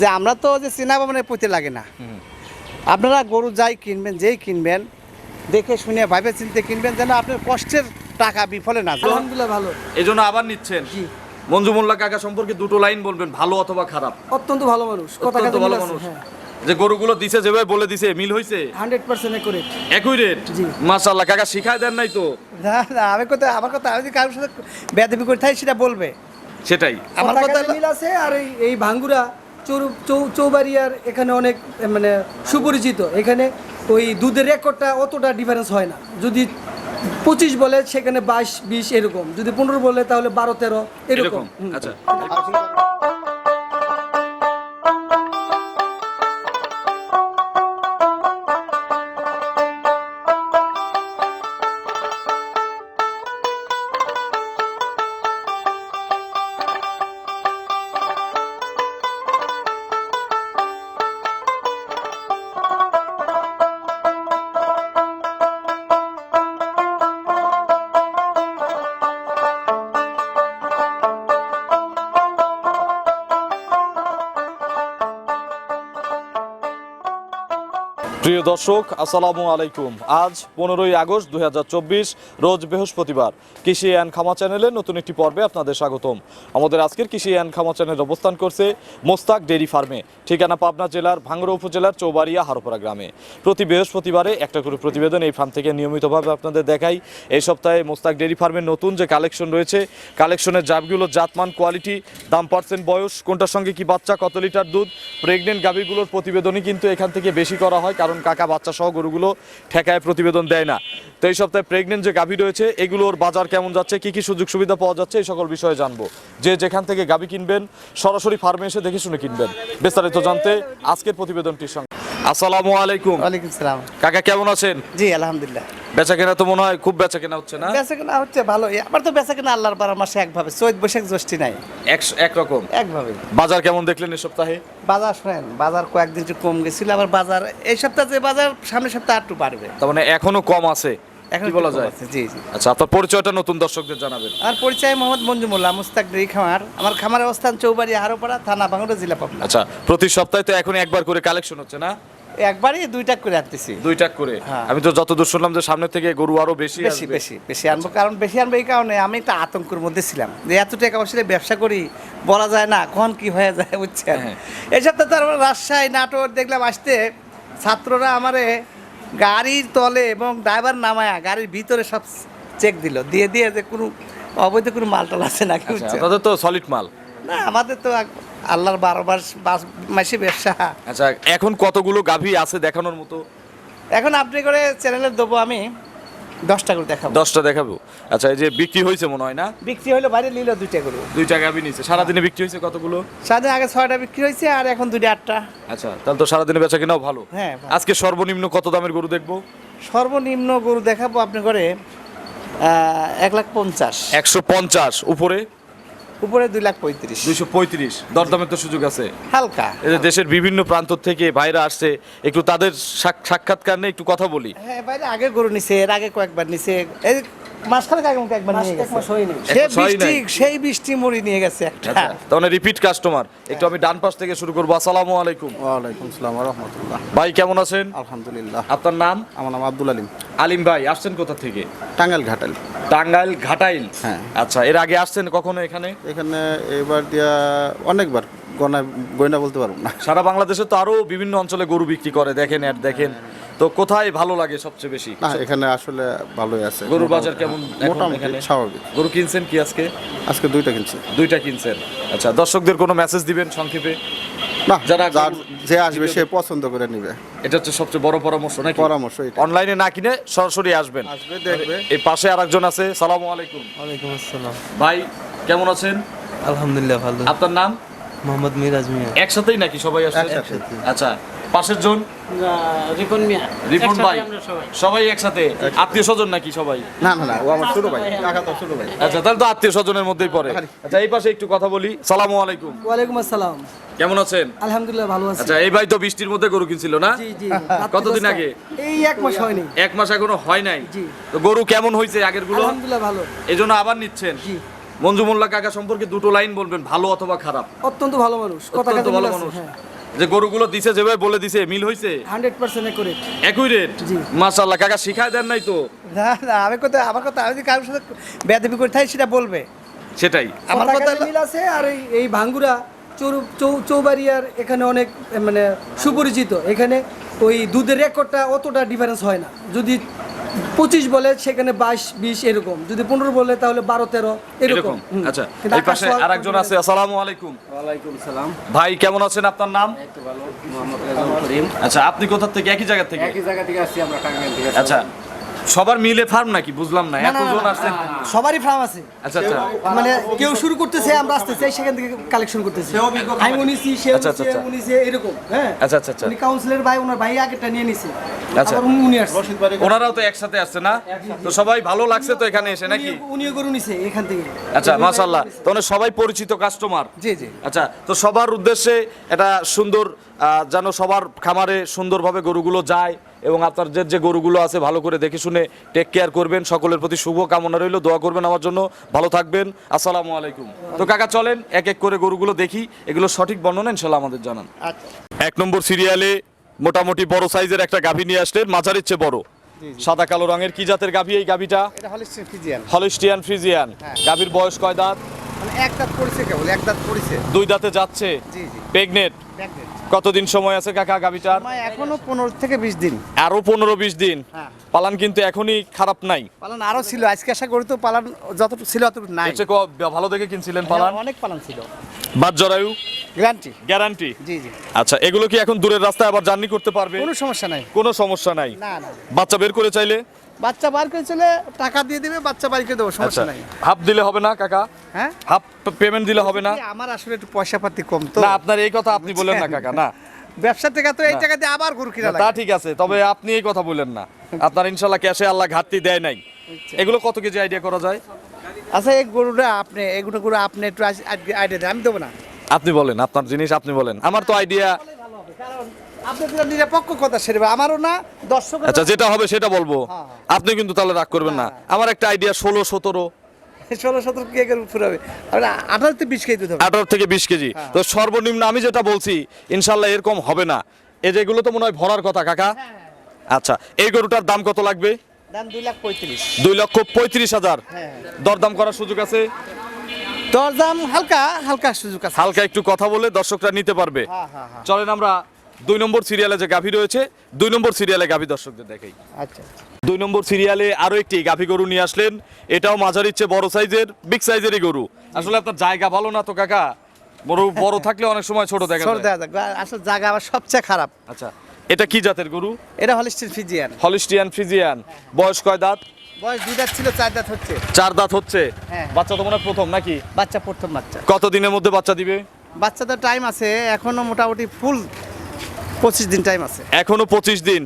যে আমরা তো যে চিনা বাবনের প্রতি লাগে না। আপনারা গরু যাই কিনবেন যেই কিনবেন দেখে শুনে ভাবে চিনতে কিনবেন যেন আপনার কষ্টের টাকা বিফলে না। আলহামদুলিল্লাহ ভালো। এই জন্য আবার নিচ্ছেন। জি। মঞ্জু মোল্লা কাকা সম্পর্কে দুটো লাইন বলবেন ভালো অথবা খারাপ? অত্যন্ত ভালো মানুষ কথা অত্যন্ত ভালো মানুষ। হ্যাঁ। যে গরুগুলো দিছে যেভাবে বলে দিছে মিল হয়েছে হান্ড্রেড পার্সেন্ট করে একই রেট জি। কাকা শিখায় দেন নাই তো? না না আমি কথা আমার কথা আমি যদি কারোর সাথে বেদবি করে থাকি সেটা বলবে। সেটাই। আমার কথা মিল আছে আর এই এই ভাঙ্গুরা চৌবাড়িয়ার এখানে অনেক মানে সুপরিচিত। এখানে ওই দুধের রেকর্ডটা অতটা ডিফারেন্স হয় না। যদি পঁচিশ বলে সেখানে বাইশ বিশ এরকম। যদি পনেরো বলে তাহলে বারো তেরো এরকম। এরকম? আচ্ছা। প্রিয় দর্শক, আসসালামু আলাইকুম। আজ পনেরোই আগস্ট দু হাজার চব্বিশ, রোজ বৃহস্পতিবার কৃষি অ্যান্ড খামা চ্যানেলের নতুন একটি পর্বে আপনাদের স্বাগতম। আমাদের আজকের কৃষি অ্যান্ড খামা চ্যানেল অবস্থান করছে মোস্তাক ডেইরি ফার্মে, ঠিকানা পাবনা জেলার ভাঙ্গড়া উপজেলার চৌবাড়িয়া হারোপাড়া গ্রামে। প্রতি বৃহস্পতিবারে একটা করে প্রতিবেদন এই ফার্ম থেকে নিয়মিতভাবে আপনাদের দেখাই। এই সপ্তাহে মোস্তাক ডেইরি ফার্মের নতুন যে কালেকশন রয়েছে, কালেকশনের জাতগুলো, জাতমান, কোয়ালিটি, দাম, পার্সেন্ট, বয়স, কোনটার সঙ্গে কি বাচ্চা, কত লিটার দুধ, প্রেগনেন্ট গাভীগুলোর প্রতিবেদনই কিন্তু এখান থেকে বেশি করা হয়, কারণ কাকা বাচ্চা সহ গরুগুলো ঠেকায় প্রতিবেদন দেয় না। তো এই সপ্তাহে প্রেগনেন্ট যে গাভী রয়েছে, এগুলোর বাজার কেমন যাচ্ছে, কি কি সুযোগ সুবিধা পাওয়া যাচ্ছে, এই সকল বিষয়ে জানব। যে যেখান থেকে গাভী কিনবেন, সরাসরি ফার্মে এসে দেখে শুনে কিনবেন। বিস্তারিত জানতে আজকের প্রতিবেদনটির সঙ্গে আসসালামু আলাইকুম। ওয়ালাইকুম সালাম। কাকা কেমন আছেন? জি আলহামদুলিল্লাহ। বেচা কেনা তো মনে হয় খুব বেচা কেনা হচ্ছে না? বেচা কেনা হচ্ছে ভালো। আমার তো বেচা কেনা আল্লাহর বারো মাসে একভাবে। চৈত বৈশাখ জ্যৈষ্ঠী নাই। এক- একরকম একভাবে। বাজার কেমন দেখলেন এই সপ্তাহে? বাজার শোনেন বাজার কয়েকদিন একটু কম গেছিল আবার বাজার এই সপ্তাহে যে বাজার সামনের সপ্তাহে একটু বাড়বে। তার মানে এখনও কম আছে? এখন বলা যায়? জি জি। আচ্ছা আপনার পরিচয়টা নতুন দর্শকদের জানাবেন। আমার পরিচয় মোহাম্মদ মঞ্জুমুল্লাহ মুস্তাক ডেরি খামার। আমার খামারের অবস্থান চৌবাড়ি হারোপাড়া থানা বাংলা জেলা পাবনা। আচ্ছা প্রতি সপ্তাহে তো এখন একবার করে কালেকশন হচ্ছে না? একবারই দুইটা করে আনতেছি। দুইটা করে? হ্যাঁ। আমি তো যতদূর শুনলাম যে সামনে থেকে গরু আরও বেশি বেশি বেশি বেশি আনব। কারণ বেশি আনব এই কারণে আমি একটা আতঙ্কের মধ্যে ছিলাম। যে এত টাকা পয়সা ব্যবসা করি বলা যায় না কখন কি হয়ে যায় বুঝছেন? হ্যাঁ। এই সপ্তাহে তার রাজশাহী নাটোর দেখলাম আসতে ছাত্ররা আমারে গাড়ির তলে এবং ড্রাইভার নামায়া গাড়ির ভিতরে সব চেক দিল। দিয়ে দিয়ে যে কোনো অবৈধ কোনো মাল মালটাল আছে নাকি তাদের তো সলিড মাল। না আমাদের তো আল্লাহর বারো মাস মাসে ব্যবসা। আচ্ছা এখন কতগুলো গাভী আছে দেখানোর মতো? এখন আপনি করে চ্যানেলে দেবো আমি। দশটা করে দেখাবো। দশটা দেখাবো। আচ্ছা এই যে বিক্রি হয়েছে মনে হয় না? বিক্রি হলো বাইরে নিল দুইটা করে দুইটা গাভী নিয়েছে সারাদিনে বিক্রি হয়েছে কতগুলো? সারাদিন আগে ছয়টা বিক্রি হয়েছে আর এখন দুইটা আটটা। আচ্ছা তাহলে তো সারাদিনে বেচা কেনাও ভালো। হ্যাঁ আজকে সর্বনিম্ন কত দামের গরু দেখব? সর্বনিম্ন গরু দেখাবো আপনি করে এক লাখ পঞ্চাশ। একশো পঞ্চাশ। উপরে? উপরে দুই লাখ পঁয়ত্রিশ। দুইশো পঁয়ত্রিশ। দরদামের তো সুযোগ আছে। হালকা। এই যে দেশের বিভিন্ন প্রান্ত থেকে ভাইরা আসছে একটু তাদের সাক- সাক্ষাৎকার নিয়ে একটু কথা বলি। হ্যাঁ বাইরে আগে গরু নিছে এর আগে কয়েকবার নিছে। এই মাসখানেক আগে আমাকে একবার নিয়ে গেছে। মাস হয়নি। সে এক মাস বৃষ্টি সেই বৃষ্টি মুড়ি নিয়ে গেছে একটা। আচ্ছা রিপিট কাস্টমার একটু আমি ডান পাশ থেকে শুরু করব। আসসালামু আলাইকুম। রহমতুল্লাহ। ভাই কেমন আছেন? আলহামদুলিল্লাহ। আপনার নাম? আমার নাম আব্দুল আলিম। আলিম ভাই আসছেন কোথা থেকে? টাঙ্গাইল ঘাটাল টাঙ্গাইল ঘাটাইল? হ্যাঁ। আচ্ছা এর আগে আসছেন কখনো এখানে? এখানে এবার দিয়া অনেকবার গনা গয়না বলতে পারব না। সারা বাংলাদেশে তো আরও বিভিন্ন অঞ্চলে গরু বিক্রি করে দেখেন দেখেন। তো কোথায় ভালো লাগে সবচেয়ে বেশি? না এখানে আসলে ভালোই আছে। গরুর বাজার কেমন মোটামুটি স্বাভাবিক। গরু কিনছেন কি আজকে? আজকে দুইটা কিনছি। দুইটা কিনছেন। আচ্ছা দর্শকদের কোনো মেসেজ দিবেন সংক্ষেপে? না যারা যার যে আসবে সে পছন্দ করে নিবে। এটা হচ্ছে সবচেয়ে বড় পরামর্শ নাকি? পরামর্শ অনলাইনে না কিনে সরাসরি আসবেন। আসবে দেখবে। এই পাশে আরেকজন আছে সালামু আলাইকুম। ওয়ালাইকুম আসসালাম। ভাই কেমন আছেন? আলহামদুলিল্লাহ ভালো। আপনার নাম? মোহাম্মদ মিরাজ মিয়া। একসাথেই নাকি সবাই আসছে? আচ্ছা পাশের জন? রিপন মিয়া। রিপন ভাই। সবাই। একসাথে? আত্মীয় স্বজন নাকি সবাই? না না না ও আমার ছোট ভাই। কাকা তো ছোট ভাই। আচ্ছা তাহলে তো আত্মীয় স্বজনের মধ্যেই পড়ে। আচ্ছা এই পাশে একটু কথা বলি। সালামু আলাইকুম। ওয়ালাইকুম আসসালাম। কেমন আছেন? আলহামদুলিল্লাহ ভালো আছি। আচ্ছা এই ভাই তো বৃষ্টির মধ্যে গরু কিনছিল না? জি জি। কতদিন আগে? এই এক মাস হয়নি। এক মাস এখনও হয় নাই? জি। তো গরু কেমন হয়েছে আগেরগুলো? আলহামদুলিল্লাহ ভালো। এই জন্য আবার নিচ্ছেন? জি। মঞ্জু মোল্লা কাকা সম্পর্কে দুটো লাইন বলবেন ভালো অথবা খারাপ? অত্যন্ত ভালো মানুষ কথা অত্যন্ত ভালো মানুষ। হ্যাঁ। যে গরুগুলো দিছে যেভাবে বলে দিছে মিল হইছে? হান্ড্রেড পার্সেন্ট করে একই রেট জি। মাশাআল্লাহ কাকা শিখায় দেন নাই তো? না না আমি কথা আমার কথা আমি যদি কারোর সাথে বেদবি করে থাকি সেটা বলবে। সেটাই। আমার কথা মিল আছে আর এই এই ভাঙ্গুরা চৌবাড়িয়ার এখানে অনেক মানে সুপরিচিত। এখানে ওই দুধের রেকর্ডটা অতটা ডিফারেন্স হয় না। যদি পঁচিশ বলে সেখানে বাইশ বিশ এরকম। যদি পনেরো বলে তাহলে বারো তেরো এরকম। আচ্ছা এই পাশে আর একজন আরেকজন আছে আসসালামু আলাইকুম। ওয়ালাইকুম সালাম। ভাই কেমন আছেন আপনার নাম? ভালো মোহাম্মদ করিম। আচ্ছা আপনি কোথা থেকে একই জায়গা থেকে? একই জায়গা থেকে আসছি আমরা টাঙ্গাইল থেকে আচ্ছা সবার মিলে ফার্ম নাকি? বুঝলাম না। এতজন না, আসছেন সবারই ফার্ম আছে। আচ্ছা আচ্ছা। মানে কেউ শুরু করতেছে আমরা আসতেছি সেখান থেকে কালেকশন করতেছি। আমি উনিছি সে আচ্ছা, আচ্ছা, উনিছে, এরকম হ্যাঁ? আচ্ছা, আচ্ছা, আচ্ছা। উনি কাউন্সিলর ভাই ওনার ভাই আগেরটা নিয়ে নিছে। আচ্ছা। আবার উনি- আসছে। ওনারাও তো একসাথে আসছে না? তো সবাই ভালো লাগছে তো এখানে এসে নাকি? উনিও- গরু নিছে এখান থেকে। আচ্ছা মাশাল্লাহ তাহলে সবাই পরিচিত কাস্টমার জি জি। আচ্ছা তো সবার উদ্দেশ্যে এটা সুন্দর যেন সবার খামারে সুন্দরভাবে গরুগুলো যায়। এবং আপনার যে যে গরুগুলো আছে ভালো করে দেখে শুনে টেক কেয়ার করবেন। সকলের প্রতি শুভ কামনা রইল। দোয়া করবেন আমার জন্য। ভালো থাকবেন। আসসালামু আলাইকুম। তো কাকা চলেন এক এক করে গরুগুলো দেখি। এগুলো সঠিক বর্ণনা ইনশাল্লাহ আমাদের জানান। আচ্ছা। এক নম্বর সিরিয়ালে মোটামুটি বড় সাইজের একটা গাভী নিয়ে আসলেন। মাঝারির চেয়ে বড়। সাদা কালো রঙের কি জাতের গাভী এই গাভীটা? Holstein Friesian. গাভীর বয়স কয় দাঁত? মানে এক দাঁত পড়েছে কেবল এক দাঁত পড়েছে। দুই দাঁতে যাচ্ছে। জি জি। প্রেগনেট কতদিন সময় আছে কাকা আমার এখনও পনেরো থেকে বিশ দিন। আরও পনেরো বিশ দিন। হ্যাঁ। পালান কিন্তু এখনই খারাপ নাই। পালান আরও ছিল আজকে আশা করি তো পালান যতটুকু ছিল অতটুকু নাই। ভালো দেখে কিনছিলেন পালান? হ্যাঁ, অনেক পালান ছিল। বাদ জরায়ু। গ্যারান্টি। গ্যারান্টি? জি জি। আচ্ছা এগুলো কি এখন দূরের রাস্তায় আবার জার্নি করতে পারবে? কোনো সমস্যা নাই। কোনো সমস্যা নাই? না না। বাচ্চা বের করে চাইলে? বাচ্চা বার করে চলে টাকা দিয়ে দেবে বাচ্চা বাড়ি করে দেবো আচ্ছা সমস্যা নাই। হাফ দিলে হবে না কাকা? হ্যাঁ? হাফ পেমেন্ট দিলে হবে না? আমার আসলে একটু পয়সা পাতি কম তো। না আপনার এই কথা আপনি বলেন না কাকা না। ব্যবসা থেকে তো এই টাকা দিয়ে আবার গরু কিনা তা ঠিক আছে তবে আপনি এই কথা বলেন না। আপনার ইনশাল্লাহ ক্যাশে আল্লাহ ঘাটতি দেয় নাই। এগুলো কত কেজি আইডিয়া করা যায়? আচ্ছা এই গরুটা আপনি এগুলো গরু আপনি একটু আইডিয়া আমি দেবো না। আপনি বলেন আপনার জিনিস আপনি বলেন। আমার তো আইডিয়া আচ্ছা যেটা হবে সেটা বলব। হ্যাঁ, আপনি কিন্তু তাহলে রাগ করবেন না। আমার একটা আইডিয়া ষোলো সতেরো। ষোলো সতেরো কে ফুরাবে আঠারো থেকে বিশ কেজি আঠারো থেকে বিশ কেজি। হ্যাঁ। তো সর্বনিম্ন আমি যেটা বলছি ইনশাল্লাহ এরকম হবে না। এই যেগুলো তো মনে হয় ভরার কথা কাকা। হ্যাঁ, আচ্ছা এই গরুটার দাম কত লাগবে? দুই লক্ষ পঁয়ত্রিশ হাজার। হ্যাঁ। দরদাম করার সুযোগ আছে? দর দাম হালকা হালকা সুযোগ আছে। হালকা একটু কথা বলে দর্শকরা নিতে পারবে। চলেন আমরা দুই নম্বর সিরিয়ালে যে গাভী রয়েছে দুই নম্বর সিরিয়ালে গাভী দর্শকদের দেখাই। আচ্ছা আচ্ছা। দুই নম্বর সিরিয়ালে আরও একটি গাভী গরু নিয়ে আসলেন। এটাও মাঝারির চেয়ে বড় সাইজের বিগ সাইজেরই গরু। আসলে আপনার জায়গা ভালো না তো কাকা? বড় বড় থাকলে অনেক সময় ছোট দেখা যায়। আসলে জায়গা আবার সবচেয়ে খারাপ। আচ্ছা এটা কি জাতের গরু? এটা হলিস্টিন ফিজিয়ান। হলিস্টিয়ান ফ্রিজিয়ান বয়স কয় দাঁত? বয়স দুই দাঁত ছিল চার দাঁত হচ্ছে। চার দাঁত হচ্ছে? হ্যাঁ। বাচ্চা তো মনে হয় প্রথম নাকি? বাচ্চা প্রথম বাচ্চা। কত দিনের মধ্যে বাচ্চা দিবে? বাচ্চা তো টাইম আছে এখনও মোটামুটি ফুল পঁচিশ দিন টাইম আছে। এখনও পঁচিশ দিন।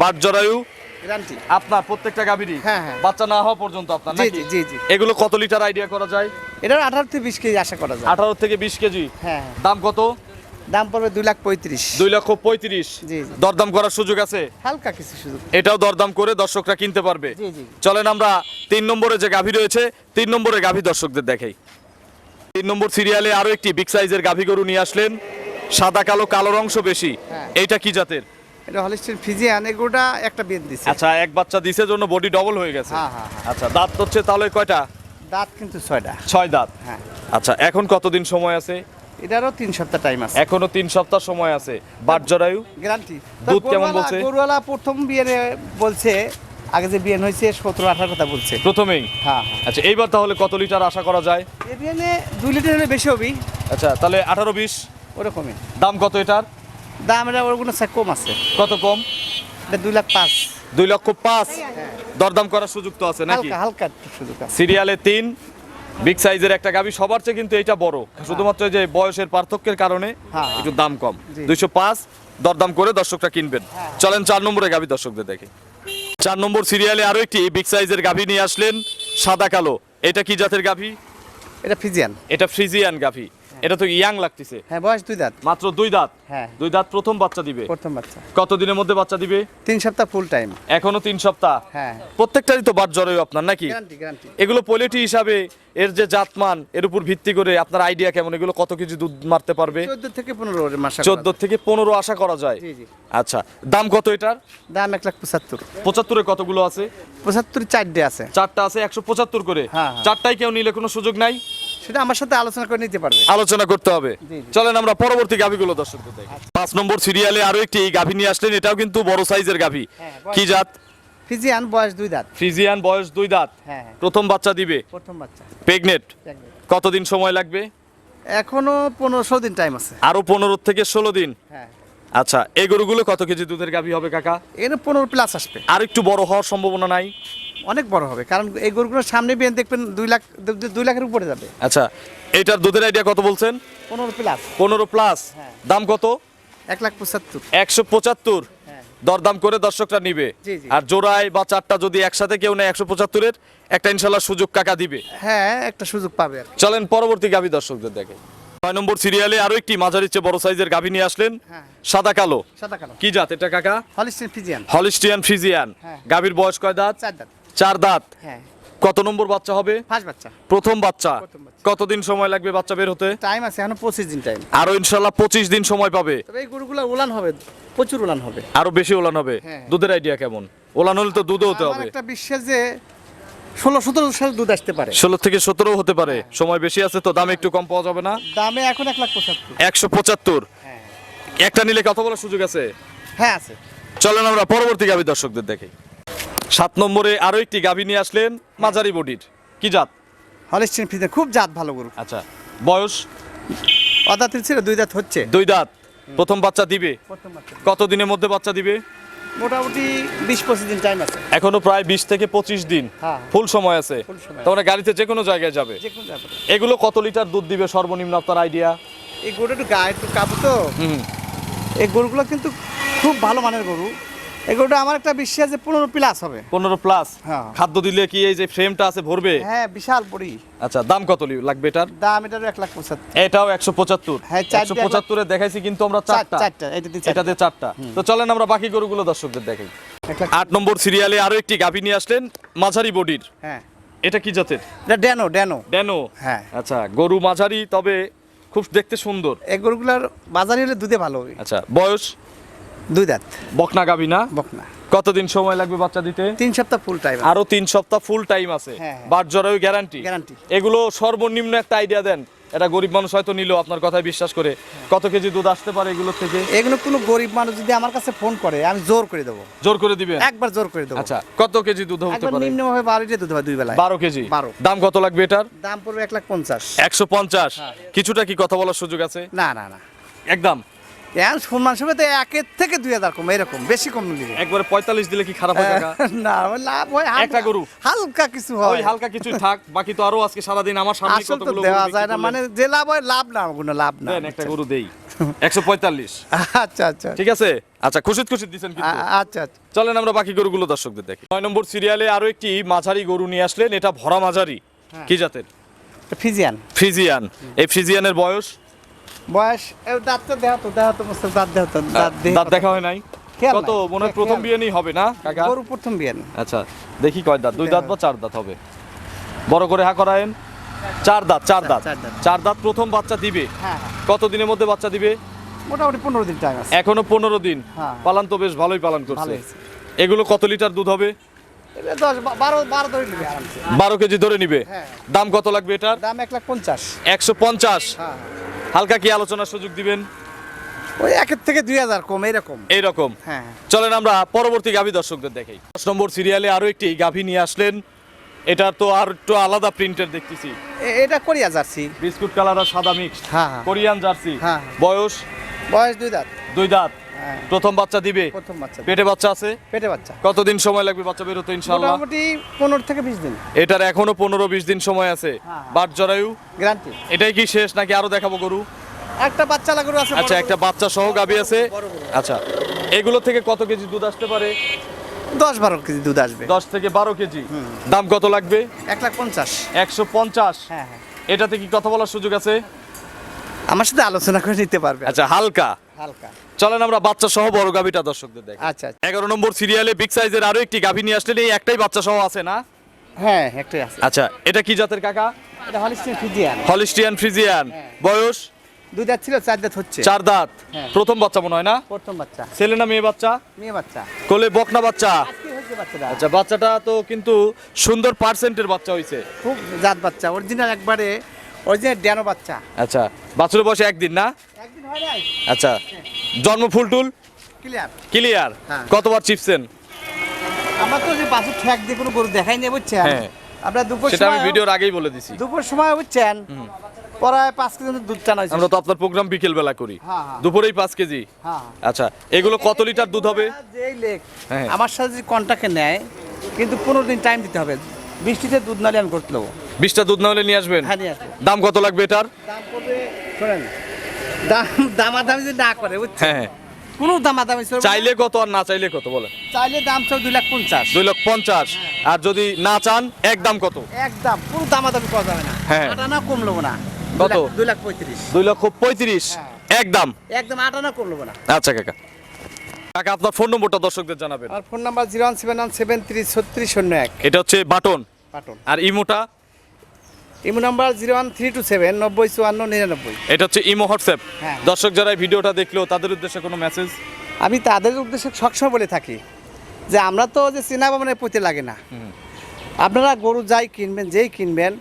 বাট জরায়ু? গ্যারান্টি। আপনার প্রত্যেকটা গাভীরই? হ্যাঁ, হ্যাঁ। বাচ্চা না হওয়া পর্যন্ত আপনার জি নাকি? জি জি জি। এগুলো কত লিটার আইডিয়া করা যায়? এটার আঠারো থেকে বিশ কেজি আশা করা যায়। আঠারো থেকে বিশ কেজি? হ্যাঁ হ্যাঁ। দাম কত? দাম পড়বে দুই লাখ পঁয়ত্রিশ। দুই লক্ষ পঁয়ত্রিশ। দরদাম করার সুযোগ আছে? হালকা কিছু সুযোগ। এটাও দরদাম করে দর্শকরা কিনতে পারবে। চলেন আমরা তিন নম্বরে যে গাভী রয়েছে তিন নম্বরে গাভী দর্শকদের দেখাই। তিন নম্বর সিরিয়ালে আরও একটি বিগ সাইজের গাভী গরু নিয়ে আসলেন। সাদা কালো কালো অংশ বেশি। হ্যাঁ। এইটা কি জাতের? এটা হলিস্টিন ফিজিয়ান এগুলোটা একটা বেদ দিছে। আচ্ছা এক বাচ্চা দিছে জন্য বডি ডবল হয়ে গেছে। হ্যাঁ, হ্যাঁ, হ্যাঁ। আচ্ছা দাঁত হচ্ছে তাহলে কয়টা? দাঁত কিন্তু ছয়টা। ছয় দাঁত। হ্যাঁ। আচ্ছা এখন কতদিন সময় আছে? এটারও তিন সপ্তাহ টাইম আছে। এখনও তিন সপ্তাহ সময় আছে। বাট জরায়ু? গ্যারান্টি দুধ কেমন বলছে? গরুওয়ালা প্রথম বিয়ে বলছে আগে যে বিয়ে হয়েছে সতেরো আঠারো কথা বলছে। প্রথমেই? হ্যাঁ হ্যাঁ। আচ্ছা এইবার তাহলে কত লিটার আশা করা যায়? এ বিয়ে দুই লিটার হলে বেশি হবি। আচ্ছা তাহলে আঠারো বিশ? ওরকমই। দাম কত এটার? দাম এটা স্যার কম আছে। কত কম? এটা দুই লাখ পাঁচ। দুই লক্ষ পাঁচ? দরদাম করার সুযোগ তো আছে নাকি? হালকা সুযোগ সিরিয়ালে তিন বিগ সাইজের একটা গাবি সবার চেয়ে কিন্তু এটা বড়। শুধুমাত্র যে বয়সের পার্থক্যের কারণে হ্যাঁ। একটু দাম কম। দুইশো পাঁচ দরদাম করে দর্শকরা কিনবেন। চলেন চার নম্বরে গাবি দর্শকদের দেখে। চার নম্বর সিরিয়ালে আরও একটি বিগ সাইজের গাভী নিয়ে আসলেন সাদা কালো। এটা কি জাতের গাভী? এটা ফ্রিজিয়ান এটা ফ্রিজিয়ান গাভী। এটা তো ইয়াং লাগতেছে। হ্যাঁ বয়স দুই দাঁত। মাত্র দুই দাঁত? হ্যাঁ। দুই দাঁত প্রথম বাচ্চা দিবে। প্রথম বাচ্চা। কত দিনের মধ্যে বাচ্চা দিবে? তিন সপ্তাহ ফুল টাইম এখনও তিন সপ্তাহ? হ্যাঁ। প্রত্যেকটারই তো বাট জরায়ু আপনার নাকি? গ্যারান্টি গ্যারান্টি এগুলো পোলেটি হিসাবে এর যে জাতমান এর উপর ভিত্তি করে আপনার আইডিয়া কেমন? এগুলো কত কেজি দুধ মারতে পারবে? চোদ্দ থেকে পনেরো মাস চোদ্দ থেকে পনেরো আশা করা যায়। জি জি। আচ্ছা দাম কত এটার? দাম এক লাখ পঁচাত্তর। পঁচাত্তরে কতগুলো আছে? পঁচাত্তর চারটে আছে। চারটা আছে একশো পঁচাত্তর করে। হ্যাঁ, হ্যাঁ। চারটায় কেউ নিলে কোনো সুযোগ নাই? সেটা আমার সাথে আলোচনা করে নিতে পারবে। আলোচনা করতে হবে। চলেন আমরা পরবর্তী গাভিগুলো দর্শকদের দেখি পাঁচ নম্বর সিরিয়ালে আরও একটি গাভি নিয়ে আসলেন এটাও কিন্তু বড় সাইজের গাভি। হ্যাঁ, কি জাত? বয়স দুই দাঁত। ফ্রিজিয়ান বয়স দুই দাঁত। হ্যাঁ হ্যাঁ। প্রথম বাচ্চা দিবে? প্রথম বাচ্চা। প্রেগনেট কতদিন সময় লাগবে? এখনও পনেরোশো দিন টাইম আছে। আরও পনেরো থেকে ষোলো দিন। হ্যাঁ। আচ্ছা এই গরুগুলো কত কেজি দুধের গাভি হবে কাকা? এর পনেরো প্লাস আসবে। আর একটু বড় হওয়ার সম্ভাবনা নাই? অনেক বড় হবে কারণ এই গরুগুলোর সামনে বিয়ে দেখবেন দুই লাখ দুই লাখের উপরে যাবে। আচ্ছা এটার দুধের আইডিয়া কত বলছেন? পনেরো প্লাস পনেরো প্লাস হ্যাঁ। দাম কত? এক লাখ পঁচাত্তর। একশো পঁচাত্তর। হ্যাঁ। দরদাম করে দর্শকরা নিবে। আর জোড়ায় বা চারটা যদি একসাথে কেউ নেয় একশো পঁচাত্তরের একটা ইনশাল্লাহ সুযোগ কাকা দিবে। হ্যাঁ একটা সুযোগ পাবে চলেন পরবর্তী গাভি দর্শকদের দেখে। ছয় নম্বর সিরিয়ালে আরও একটি মাঝারির চেয়ে বড় সাইজের গাভী নিয়ে আসলেন। হ্যাঁ। সাদা কালো। সাদা কালো। কি জাত এটা কাকা? হলিস্টিন ফিজিয়ান হলিস্টিয়ান ফ্রিজিয়ান হ্যাঁ। গাভীর বয়স কয় দাঁত? চার দাঁত। চার দাঁত। হ্যাঁ। কত নম্বর বাচ্চা হবে? ফার্স্ট বাচ্চা। প্রথম বাচ্চা। প্রথম বাচ্চা। কতদিন সময় লাগবে বাচ্চা বের হতে? টাইম আছে এখনও পঁচিশ দিন টাইম আরও ইনশাল্লাহ পঁচিশ দিন সময় পাবে। তবে এই গরুগুলো উলান হবে প্রচুর উলান হবে। আরও বেশি ওলান হবে? হ্যাঁ। দুধের আইডিয়া কেমন? ওলান হলে তো দুধও হতে আমার হবে। একটা বিশ্বাস যে ষোলো সতেরো সাল দুধ আসতে পারে। ষোলো থেকে সতেরো হতে পারে। সময় বেশি আছে তো দাম একটু কম পাওয়া যাবে না? দামে এখন এক লাখ পঁচাত্তর। একশো পঁচাত্তর। হ্যাঁ। একটা নিলে কথা বলার সুযোগ আছে? হ্যাঁ আছে। চলেন আমরা পরবর্তী গাভী দর্শকদের দেখি। সাত নম্বরে আরও একটি গাভী নিয়ে আসলেন মাঝারি বডির। কি জাত? হলিস্টিন ফিজিয়ান খুব জাত ভালো গরু। আচ্ছা বয়স? অদাতিল ছিল দুই দাঁত হচ্ছে। দুই দাঁত। প্রথম বাচ্চা দিবে? প্রথম বাচ্চা কত দিনের মধ্যে বাচ্চা দিবে? মোটামুটি বিশ পঁচিশ দিন টাইম আছে। এখনও প্রায় বিশ থেকে পঁচিশ দিন। হ্যাঁ। ফুল সময় আছে। সময় মানে গাড়িতে যে কোনো জায়গায় যাবে। যে কোনো ব্যাপারে এগুলো কত লিটার দুধ দিবে? সর্বনিম্ন আপনার আইডিয়া এই গরুটা একটু গায়ে একটু কাবু তো। হুম। এই গরুগুলো কিন্তু খুব ভালো মানের গরু। এই গরুটা আমার একটা বিশ্বাস যে পনেরো প্লাস হবে। পনেরো প্লাস হ্যাঁ। খাদ্য দিলে কি এই যে ফ্রেমটা আছে ভরবে? হ্যাঁ বিশাল বড়ি। আচ্ছা দাম কত লাগবে এটার? দাম এটার এক লাখ পঁচাত্তর। এটাও একশো পঁচাত্তর। হ্যাঁ, একশো পঁচাত্তরে দেখাইছি কিন্তু আমরা চারটা। চারটা। এটাতে তো চলেন আমরা বাকি গরুগুলো দর্শকদের দেখাই। আট নম্বর সিরিয়ালে আরও একটি গাভী নিয়ে আসলেন মাঝারি বডির। হ্যাঁ। এটা কি জাতের? এটা ড্যানো ড্যানো। ড্যানো? হ্যাঁ। আচ্ছা গরু মাঝারি তবে খুব দেখতে সুন্দর। এই গরুগুলোর বাজারে হলে দুধে ভালো আচ্ছা বয়স? দুই দাঁত। বকনা গাভী না? বকনা। কতদিন সময় লাগবে বাচ্চা দিতে? তিন সপ্তাহ ফুল টাইম আরও তিন সপ্তাহ ফুল টাইম আছে। বাট জরায়ু গ্যারান্টি Guarantee। এগুলো সর্বনিম্ন একটা আইডিয়া দেন। এটা গরিব মানুষ হয়তো নিল আপনার কথায় বিশ্বাস করে। কত কেজি দুধ আসতে পারে এগুলোর থেকে? এগুলো কোনো গরিব মানুষ যদি আমার কাছে ফোন করে আমি জোর করে দেবো। জোর করে দিবেন? একবার জোর করে দেবো। আচ্ছা কত কেজি দুধ হতে পারে? নিম্নভাবে বারো লিটার দুধ হয় দুই বেলায়। বারো কেজি? বারো। দাম কত লাগবে এটার? দাম পড়বে এক লাখ পঞ্চাশ। একশো পঞ্চাশ। হ্যাঁ। কিছুটা কি কথা বলার সুযোগ আছে? না না না। একদম। এখন সম্মান সবে তো একের থেকে দুই হাজার কম এরকম বেশি কম নিবে একবারে পঁয়তাল্লিশ দিলে কি খারাপ হয় না লাভ হয় একটা গরু। হালকা কিছু ওই হয় হালকা কিছু থাক বাকি তো আরও আজকে সারাদিন আমার সামনে আসল তো কতগুলো দেওয়া যায় না মানে যে লাভ হয় লাভ না কোনো লাভ না। একটা গরু দেই একশো পঁয়তাল্লিশ। আচ্ছা আচ্ছা। ঠিক আছে? আচ্ছা খুশিত খুশিত দিচ্ছেন কিন্তু। আচ্ছা আচ্ছা। চলেন আমরা বাকি গরুগুলো দর্শকদের দেখি। নয় নম্বর সিরিয়ালে আরও একটি মাঝারি গরু নিয়ে আসলেন এটা ভরা মাঝারি। হ্যাঁ। কি জাতের? ফিজিয়ান। ফ্রিজিয়ান এই ফ্রিজিয়ানের বয়স? বয়স দাঁত তো দেহ তো দেহ দাঁত দেহ দাঁত দাঁত দেখা হয় নাই? কত? মনে হয় প্রথম। বিয়ে নেই হবে না কাকা? গরু প্রথম বিয়ান আচ্ছা দেখি কয় দাঁত দুই দাঁত বা চার দাঁত হবে? বড় করে হা করায়েন। চার দাঁত চার দাঁত। চার দাঁত। প্রথম বাচ্চা দিবে। হ্যাঁ হ্যাঁ। কত দিনের মধ্যে বাচ্চা দিবে? মোটামুটি পনেরো দিন টাইম আছে। এখনও পনেরো দিন। হ্যাঁ। পালান তো বেশ ভালোই পালন করছে। এগুলো কত লিটার দুধ হবে? দশ বারো কেজি ধরে নিবে। দাম কত লাগবে এটার? দাম এক লাখ পঞ্চাশ। একশো পঞ্চাশ। হালকা কি আলোচনার সুযোগ দিবেন? ওই একের থেকে দুই হাজার কম এরকম। এইরকম? হ্যাঁ। চলেন আমরা পরবর্তী গাভী দর্শকদের দেখাই। দশ নম্বর সিরিয়ালে আরও একটি গাভী নিয়ে আসলেন। এটা তো আর একটু আলাদা প্রিন্টের দেখতেছি। এটা কোরিয়া জার্সি। বিস্কুট কালার আর সাদা মিক্স হ্যাঁ হ্যাঁ। Korean jersey. হ্যাঁ। বয়স? বয়স দুই দাঁত। দুই দাঁত। হ্যাঁ প্রথম বাচ্চা দিবে? প্রথম বাচ্চা পেটে বাচ্চা আছে? পেটে বাচ্চা। কতদিন সময় লাগবে বাচ্চা বেরোতে ইনশাল্লাহ মোটামুটি পনেরো থেকে বিশ দিন। এটার এখনও পনেরো বিশ দিন সময় আছে। হ্যাঁ। বাট জরায়ু? গ্যারান্টি। এটাই কি শেষ নাকি আরও দেখাবো গরু? একটা বাচ্চা লাগুর আছে আচ্ছা একটা বাচ্চা সহ গাভী আছে? আচ্ছা এগুলো থেকে কত কেজি দুধ আসতে পারে? দশ বারো কেজি দুধ আসবে। দশ থেকে বারো কেজি। দাম কত লাগবে? এক লাখ পঞ্চাশ। একশো পঞ্চাশ। হ্যাঁ হ্যাঁ। এটাতে কি কথা বলার সুযোগ আছে? আমার সাথে আলোচনা করে নিতে পারবে। আচ্ছা হালকা। হালকা। চলেন আমরা বাচ্চা সহ বড় গাভিটা দর্শকদের দেখ আচ্ছা আচ্ছা। এগারো নম্বর সিরিয়ালে বিগ সাইজের আরও একটি গাভি নিয়ে আসলেন এই একটাই বাচ্চা সহ আছে না? হ্যাঁ একটাই আছে। আচ্ছা এটা কি জাতের কাকা? এটা হলিস্টিন ফিজিয়ান হলিস্টিয়ান ফ্রিজিয়ান বয়স? দুই দাঁত ছিল চার দাঁত হচ্ছে। চার দাঁত। হ্যাঁ। প্রথম বাচ্চা মনে হয় না? প্রথম বাচ্চা। ছেলে না মেয়ে বাচ্চা? মেয়ে বাচ্চা। কোলে বকনা বাচ্চা। বাচ্চাটা। আচ্ছা বাচ্চাটা তো কিন্তু সুন্দর পার্সেন্টের বাচ্চা হইছে। খুব জাত বাচ্চা। অরিজিনাল একবারে অরিজিনাল ড্যানো বাচ্চা। আচ্ছা বাছুরের বয়সে একদিন না? একদিন আচ্ছা জন্ম ফুল টুল? ক্লিয়ার। হ্যাঁ। কতবার চিপছেন? আমরা তো যে বাসুর ঠ্যাক দিয়ে কোনো গরু দেখাই নিয়ে বুঝছেন? হ্যাঁ। আমরা দুপুর সেটা আমি ভিডিওর আগেই বলে দিছি। দুপুর সময় বুঝছেন? প্রায় পাঁচ কেজি দুধ টানা আমরা তো আপনার প্রোগ্রাম বিকেল বেলা করি। হ্যাঁ। দুপুরেই পাঁচ কেজি। আচ্ছা এগুলো কত লিটার দুধ হবে। আমার সাথে যদি কন্ট্যাক্টে নেয় কিন্তু পনেরো দিন টাইম দিতে হবে। বৃষ্টিতে দুধ নালে আমি করতে নেব। বিশটা দুধ না হলে নিয়ে আসবেন দাম কত লাগবে এটার? দাম করবে দামাদামি যদি না করে বুঝছেন? হ্যাঁ কোনো দামাদামি চাইলে কত আর না চাইলে কত বলেন? চাইলে দাম চল দুই লাখ পঞ্চাশ। দুই লক্ষ পঞ্চাশ। আর যদি না চান এক দাম কত? একদম পুরো দামাদামি করা যাবে না। হ্যাঁ। আটানা কম নেব না। কত? দুই লাখ- লাখ পঁয়ত্রিশ। দুই লক্ষ পঁয়ত্রিশ। এক দাম। একদম আটানা কম নেব না। আচ্ছা কাকা। কাকা আপনার ফোন নম্বরটা দর্শকদের জানাবেন। আমার phone number zero one seven one seven three ছত্রিশ শূন্য এক। এটা হচ্ছে বাটন। বাটন। আর ইমোটা imo number zero one three two seven নব্বই চুয়ান্ন নিরানব্বই। এটা হচ্ছে ইমো হোয়াটসঅ্যাপ। হ্যাঁ। দর্শক যারা এই ভিডিওটা দেখল তাদের উদ্দেশ্যে কোনো মেসেজ আমি তাদের উদ্দেশ্যে সবসময় বলে থাকি যে আমরা তো যে চেনা বাবনের প্রতি লাগে না। আপনারা গরু যাই কিনবেন যেই কিনবেন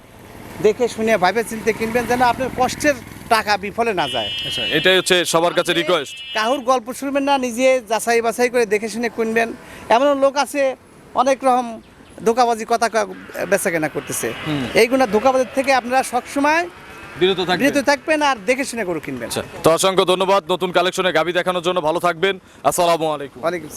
দেখে শুনে ভাবে চিনতে কিনবেন যেন আপনার কষ্টের টাকা বিফলে না যায়। আচ্ছা এটাই হচ্ছে সবার কাছে রিকোয়েস্ট কাহুর গল্প শুনবেন না নিজে যাচাই বাছাই করে দেখে শুনে কিনবেন। এমন লোক আছে অনেক রকম ধোকাবাজি কথা বেচা কেনা করতেছে। এইগুলো ধোকাবাজির থেকে আপনারা সবসময় বিরত থাকবে বিরত থাকবেন আর দেখে শুনে গরু কিনবেন। আচ্ছা তো অসংখ্য ধন্যবাদ নতুন কালেকশনে গাবি দেখানোর জন্য। ভালো থাকবেন। আসসালামু আলাইকুম। ওয়ালাইকুম